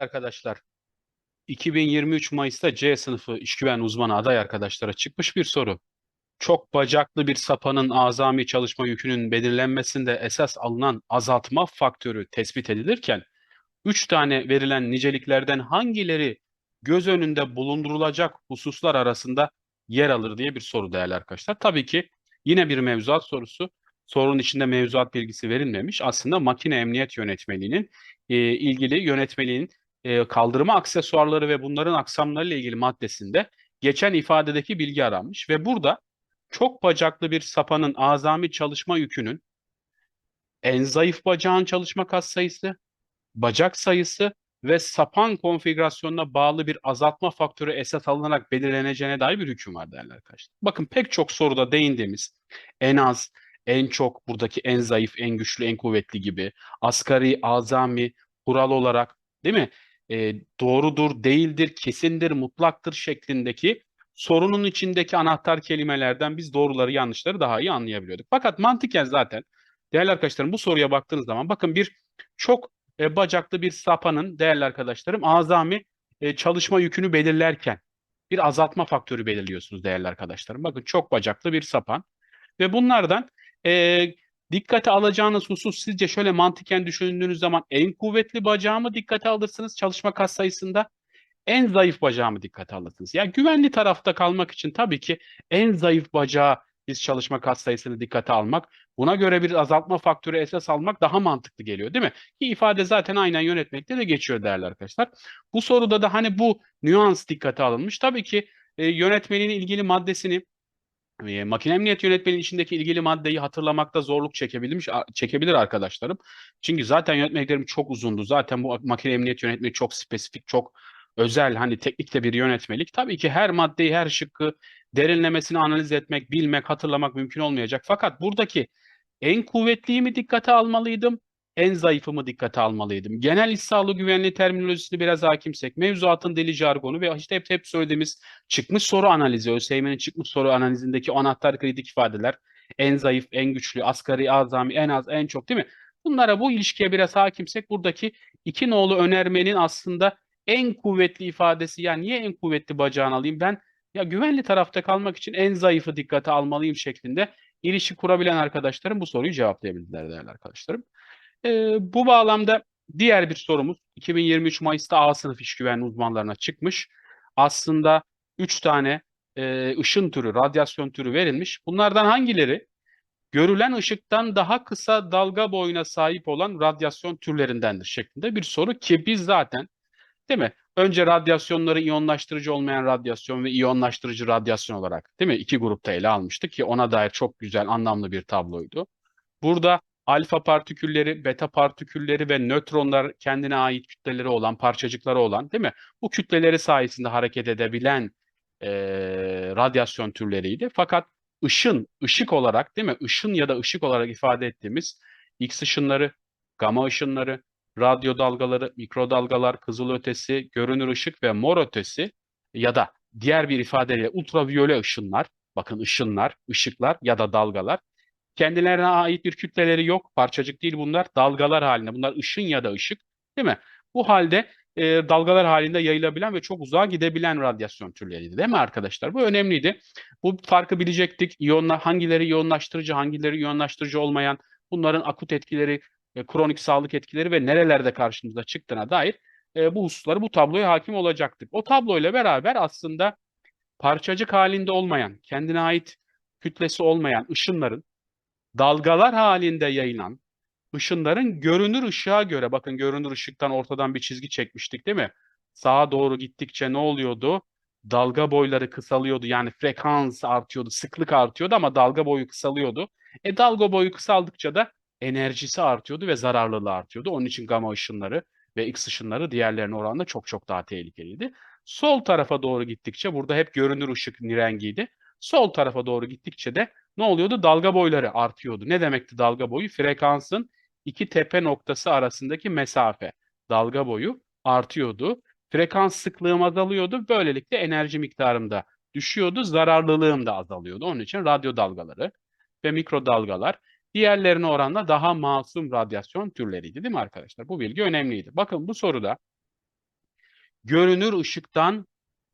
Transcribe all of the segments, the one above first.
Arkadaşlar 2023 Mayıs'ta C sınıfı işgüven uzmanı aday arkadaşlara çıkmış bir soru. Çok bacaklı bir sapanın azami çalışma yükünün belirlenmesinde esas alınan azaltma faktörü tespit edilirken 3 tane verilen niceliklerden hangileri göz önünde bulundurulacak hususlar arasında yer alır diye bir soru değerli arkadaşlar. Tabii ki yine bir mevzuat sorusu. Sorunun içinde mevzuat bilgisi verilmemiş. Aslında makine emniyet yönetmeliğinin e, ilgili yönetmeliğin e, kaldırma aksesuarları ve bunların aksamları ile ilgili maddesinde geçen ifadedeki bilgi aranmış ve burada çok bacaklı bir sapanın azami çalışma yükünün en zayıf bacağın çalışma kas sayısı, bacak sayısı ve sapan konfigürasyonuna bağlı bir azaltma faktörü esas alınarak belirleneceğine dair bir hüküm var değerli arkadaşlar. Bakın pek çok soruda değindiğimiz en az, en çok, buradaki en zayıf, en güçlü, en kuvvetli gibi asgari, azami, kural olarak değil mi? E, doğrudur, değildir, kesindir, mutlaktır şeklindeki sorunun içindeki anahtar kelimelerden biz doğruları yanlışları daha iyi anlayabiliyorduk. Fakat mantıken zaten değerli arkadaşlarım bu soruya baktığınız zaman bakın bir çok e, bacaklı bir sapanın değerli arkadaşlarım azami e, çalışma yükünü belirlerken bir azaltma faktörü belirliyorsunuz değerli arkadaşlarım. Bakın çok bacaklı bir sapan ve bunlardan e, dikkate alacağınız husus sizce şöyle mantıken düşündüğünüz zaman en kuvvetli bacağı mı dikkate alırsınız çalışma kas sayısında? En zayıf bacağı mı dikkate alırsınız? Yani güvenli tarafta kalmak için tabii ki en zayıf bacağı biz çalışma kas sayısını dikkate almak, buna göre bir azaltma faktörü esas almak daha mantıklı geliyor değil mi? Ki ifade zaten aynen yönetmekte de geçiyor değerli arkadaşlar. Bu soruda da hani bu nüans dikkate alınmış. Tabii ki e, yönetmenin ilgili maddesini makine emniyet yönetmeliğinin içindeki ilgili maddeyi hatırlamakta zorluk çekebilmiş çekebilir arkadaşlarım. Çünkü zaten yönetmeliklerim çok uzundu. Zaten bu makine emniyet yönetmeliği çok spesifik, çok özel hani teknik de bir yönetmelik. Tabii ki her maddeyi, her şıkkı derinlemesine analiz etmek, bilmek, hatırlamak mümkün olmayacak. Fakat buradaki en kuvvetliyi mi dikkate almalıydım, en zayıfı mı dikkate almalıydım? Genel iş sağlığı güvenliği terminolojisini biraz hakimsek, mevzuatın dili jargonu ve işte hep, hep söylediğimiz çıkmış soru analizi, ÖSYM'nin çıkmış soru analizindeki anahtar kritik ifadeler, en zayıf, en güçlü, asgari, azami, en az, en çok değil mi? Bunlara bu ilişkiye biraz hakimsek buradaki iki nolu önermenin aslında en kuvvetli ifadesi yani niye en kuvvetli bacağını alayım ben ya güvenli tarafta kalmak için en zayıfı dikkate almalıyım şeklinde ilişki kurabilen arkadaşlarım bu soruyu cevaplayabildiler değerli arkadaşlarım. Ee, bu bağlamda diğer bir sorumuz 2023 Mayıs'ta A sınıf iş güvenliği uzmanlarına çıkmış. Aslında 3 tane e, ışın türü, radyasyon türü verilmiş. Bunlardan hangileri görülen ışıktan daha kısa dalga boyuna sahip olan radyasyon türlerindendir şeklinde bir soru ki biz zaten Değil mi? Önce radyasyonları iyonlaştırıcı olmayan radyasyon ve iyonlaştırıcı radyasyon olarak değil mi? İki grupta ele almıştık ki ona dair çok güzel, anlamlı bir tabloydu. Burada alfa partikülleri, beta partikülleri ve nötronlar kendine ait kütleleri olan, parçacıkları olan değil mi? Bu kütleleri sayesinde hareket edebilen e, radyasyon türleriydi. Fakat ışın, ışık olarak değil mi? Işın ya da ışık olarak ifade ettiğimiz X ışınları, gama ışınları, radyo dalgaları, mikrodalgalar, kızılötesi, görünür ışık ve mor ötesi ya da diğer bir ifadeyle ultraviyole ışınlar, bakın ışınlar, ışıklar ya da dalgalar kendilerine ait bir kütleleri yok. Parçacık değil bunlar. Dalgalar halinde. Bunlar ışın ya da ışık. Değil mi? Bu halde e, dalgalar halinde yayılabilen ve çok uzağa gidebilen radyasyon türleriydi. Değil mi arkadaşlar? Bu önemliydi. Bu farkı bilecektik. İyonla, hangileri iyonlaştırıcı, hangileri iyonlaştırıcı olmayan, bunların akut etkileri, e, kronik sağlık etkileri ve nerelerde karşımıza çıktığına dair e, bu hususları bu tabloya hakim olacaktık. O tabloyla beraber aslında parçacık halinde olmayan, kendine ait kütlesi olmayan ışınların dalgalar halinde yayılan ışınların görünür ışığa göre bakın görünür ışıktan ortadan bir çizgi çekmiştik değil mi? Sağa doğru gittikçe ne oluyordu? Dalga boyları kısalıyordu. Yani frekans artıyordu, sıklık artıyordu ama dalga boyu kısalıyordu. E dalga boyu kısaldıkça da enerjisi artıyordu ve zararlılığı artıyordu. Onun için gama ışınları ve X ışınları diğerlerine oranla çok çok daha tehlikeliydi. Sol tarafa doğru gittikçe burada hep görünür ışık rengiydi. Sol tarafa doğru gittikçe de ne oluyordu? Dalga boyları artıyordu. Ne demekti dalga boyu? Frekansın iki tepe noktası arasındaki mesafe. Dalga boyu artıyordu. Frekans sıklığım azalıyordu. Böylelikle enerji miktarım da düşüyordu. Zararlılığım da azalıyordu. Onun için radyo dalgaları ve mikrodalgalar diğerlerine oranla daha masum radyasyon türleriydi değil mi arkadaşlar? Bu bilgi önemliydi. Bakın bu soruda görünür ışıktan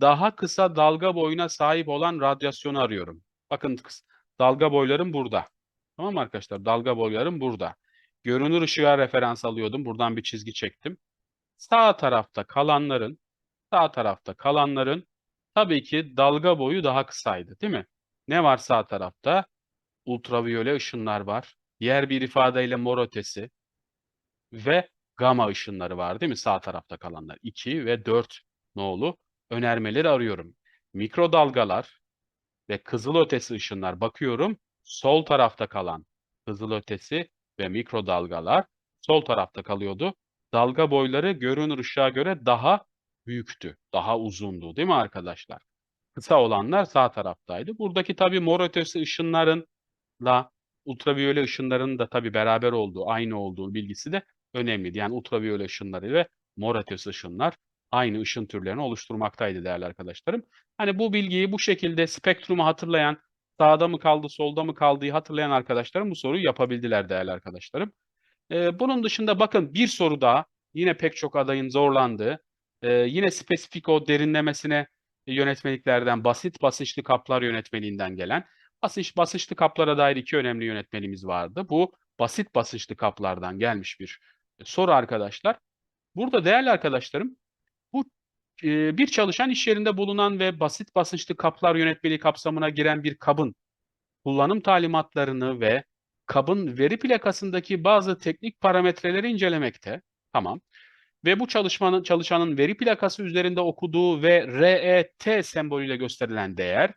daha kısa dalga boyuna sahip olan radyasyonu arıyorum. Bakın dalga boylarım burada. Tamam mı arkadaşlar? Dalga boylarım burada. Görünür ışığa referans alıyordum. Buradan bir çizgi çektim. Sağ tarafta kalanların sağ tarafta kalanların tabii ki dalga boyu daha kısaydı, değil mi? Ne var sağ tarafta? Ultraviyole ışınlar var. Diğer bir ifadeyle mor ötesi ve gama ışınları var, değil mi? Sağ tarafta kalanlar. 2 ve 4 nolu önermeleri arıyorum. Mikrodalgalar ve kızılötesi ışınlar bakıyorum. Sol tarafta kalan kızılötesi ve mikrodalgalar sol tarafta kalıyordu. Dalga boyları görünür ışığa göre daha büyüktü, daha uzundu, değil mi arkadaşlar? Kısa olanlar sağ taraftaydı. Buradaki tabii mor ötesi ışınlarınla ultraviyole ışınların da tabii beraber olduğu, aynı olduğu bilgisi de önemliydi. Yani ultraviyole ışınları ve mor ötesi ışınlar aynı ışın türlerini oluşturmaktaydı değerli arkadaşlarım. Hani bu bilgiyi bu şekilde spektrumu hatırlayan, sağda mı kaldı, solda mı kaldığı hatırlayan arkadaşlarım bu soruyu yapabildiler değerli arkadaşlarım. Ee, bunun dışında bakın bir soru daha yine pek çok adayın zorlandığı, e, yine spesifik o derinlemesine yönetmeliklerden basit basınçlı kaplar yönetmeliğinden gelen basınç basınçlı kaplara dair iki önemli yönetmeliğimiz vardı. Bu basit basınçlı kaplardan gelmiş bir soru arkadaşlar. Burada değerli arkadaşlarım e, bir çalışan iş yerinde bulunan ve basit basınçlı kaplar yönetmeliği kapsamına giren bir kabın kullanım talimatlarını ve kabın veri plakasındaki bazı teknik parametreleri incelemekte. Tamam. Ve bu çalışmanın çalışanın veri plakası üzerinde okuduğu ve RET sembolüyle gösterilen değer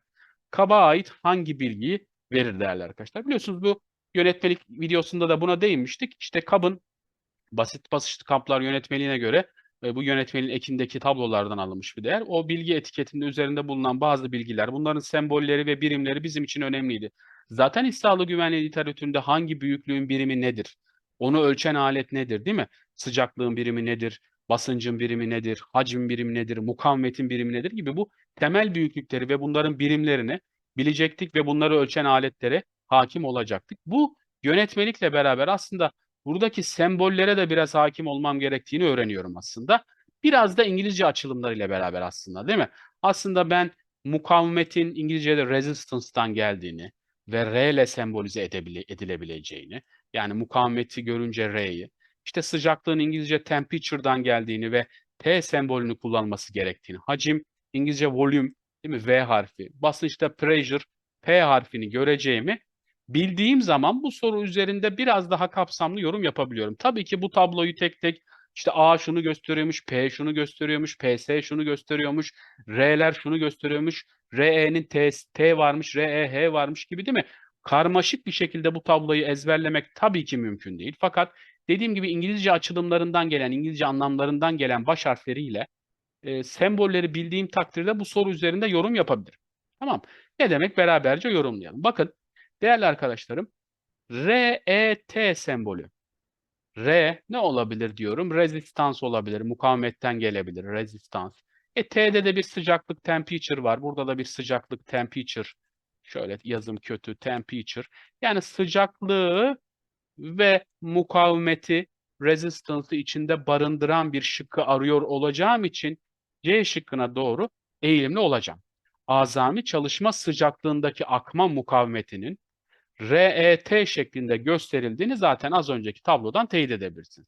kaba ait hangi bilgiyi verir değerli arkadaşlar. Biliyorsunuz bu yönetmelik videosunda da buna değinmiştik. İşte kabın basit basınçlı kaplar yönetmeliğine göre ve bu yönetmeliğin ekindeki tablolardan alınmış bir değer. O bilgi etiketinde üzerinde bulunan bazı bilgiler, bunların sembolleri ve birimleri bizim için önemliydi. Zaten Sağlığı Güvenliği literatüründe hangi büyüklüğün birimi nedir? Onu ölçen alet nedir, değil mi? Sıcaklığın birimi nedir? Basıncın birimi nedir? Hacmin birimi nedir? Mukavemetin birimi nedir? gibi bu temel büyüklükleri ve bunların birimlerini bilecektik ve bunları ölçen aletlere hakim olacaktık. Bu yönetmelikle beraber aslında buradaki sembollere de biraz hakim olmam gerektiğini öğreniyorum aslında. Biraz da İngilizce açılımlarıyla beraber aslında değil mi? Aslında ben mukavemetin İngilizce'de resistance'dan geldiğini ve R ile sembolize edebile- edilebileceğini, yani mukavemeti görünce R'yi, işte sıcaklığın İngilizce temperature'dan geldiğini ve T sembolünü kullanması gerektiğini, hacim İngilizce volume değil mi? V harfi, basınçta pressure P harfini göreceğimi bildiğim zaman bu soru üzerinde biraz daha kapsamlı yorum yapabiliyorum. Tabii ki bu tabloyu tek tek işte A şunu gösteriyormuş, P şunu gösteriyormuş, PS şunu gösteriyormuş, R'ler şunu gösteriyormuş, RE'nin T, T varmış, REH varmış gibi değil mi? Karmaşık bir şekilde bu tabloyu ezberlemek tabii ki mümkün değil. Fakat dediğim gibi İngilizce açılımlarından gelen, İngilizce anlamlarından gelen baş harfleriyle e, sembolleri bildiğim takdirde bu soru üzerinde yorum yapabilirim. Tamam. Ne demek? Beraberce yorumlayalım. Bakın değerli arkadaşlarım RET sembolü. R ne olabilir diyorum? Resistans olabilir. Mukavemetten gelebilir. Resistans. E T'de de bir sıcaklık temperature var. Burada da bir sıcaklık temperature. Şöyle yazım kötü temperature. Yani sıcaklığı ve mukavemeti resistance'ı içinde barındıran bir şıkkı arıyor olacağım için C şıkkına doğru eğilimli olacağım. Azami çalışma sıcaklığındaki akma mukavemetinin RET şeklinde gösterildiğini zaten az önceki tablodan teyit edebilirsiniz.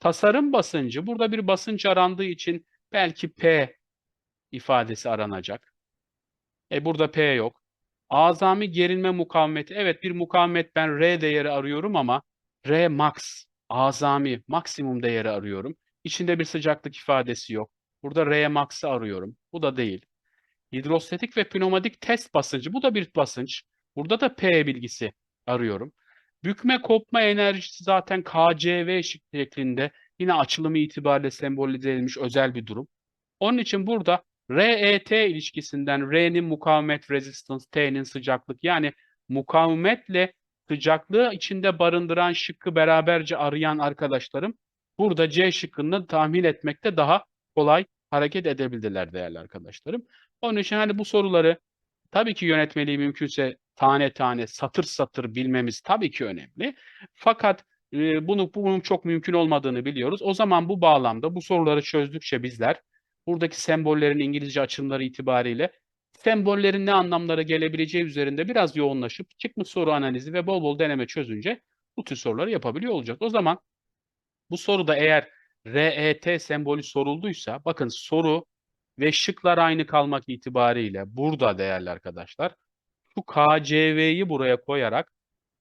Tasarım basıncı, burada bir basınç arandığı için belki P ifadesi aranacak. E burada P yok. Azami gerilme mukavemeti, evet bir mukavemet ben R değeri arıyorum ama R max, azami, maksimum değeri arıyorum. İçinde bir sıcaklık ifadesi yok. Burada R max'ı arıyorum. Bu da değil. Hidrostatik ve pneumatik test basıncı, bu da bir basınç. Burada da P bilgisi arıyorum. Bükme kopma enerjisi zaten KCV şeklinde yine açılımı itibariyle sembolize edilmiş özel bir durum. Onun için burada RET ilişkisinden R'nin mukavemet resistance, T'nin sıcaklık yani mukavemetle sıcaklığı içinde barındıran şıkkı beraberce arayan arkadaşlarım burada C şıkkını tahmin etmekte daha kolay hareket edebildiler değerli arkadaşlarım. Onun için hani bu soruları tabii ki yönetmeliği mümkünse tane tane satır satır bilmemiz tabii ki önemli. Fakat e, bunu bunun çok mümkün olmadığını biliyoruz. O zaman bu bağlamda bu soruları çözdükçe bizler buradaki sembollerin İngilizce açılımları itibariyle sembollerin ne anlamlara gelebileceği üzerinde biraz yoğunlaşıp çıkmış soru analizi ve bol bol deneme çözünce bu tür soruları yapabiliyor olacak. O zaman bu soruda eğer RET sembolü sorulduysa bakın soru ve şıklar aynı kalmak itibariyle burada değerli arkadaşlar şu KCV'yi buraya koyarak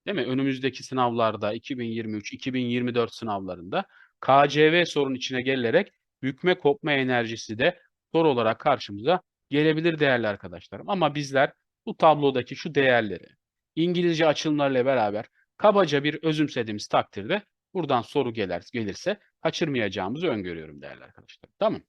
değil mi? Önümüzdeki sınavlarda 2023-2024 sınavlarında KCV sorunun içine gelerek bükme kopma enerjisi de soru olarak karşımıza gelebilir değerli arkadaşlarım. Ama bizler bu tablodaki şu değerleri İngilizce açılımlarla beraber kabaca bir özümsediğimiz takdirde buradan soru gelir, gelirse kaçırmayacağımızı öngörüyorum değerli arkadaşlar. Tamam.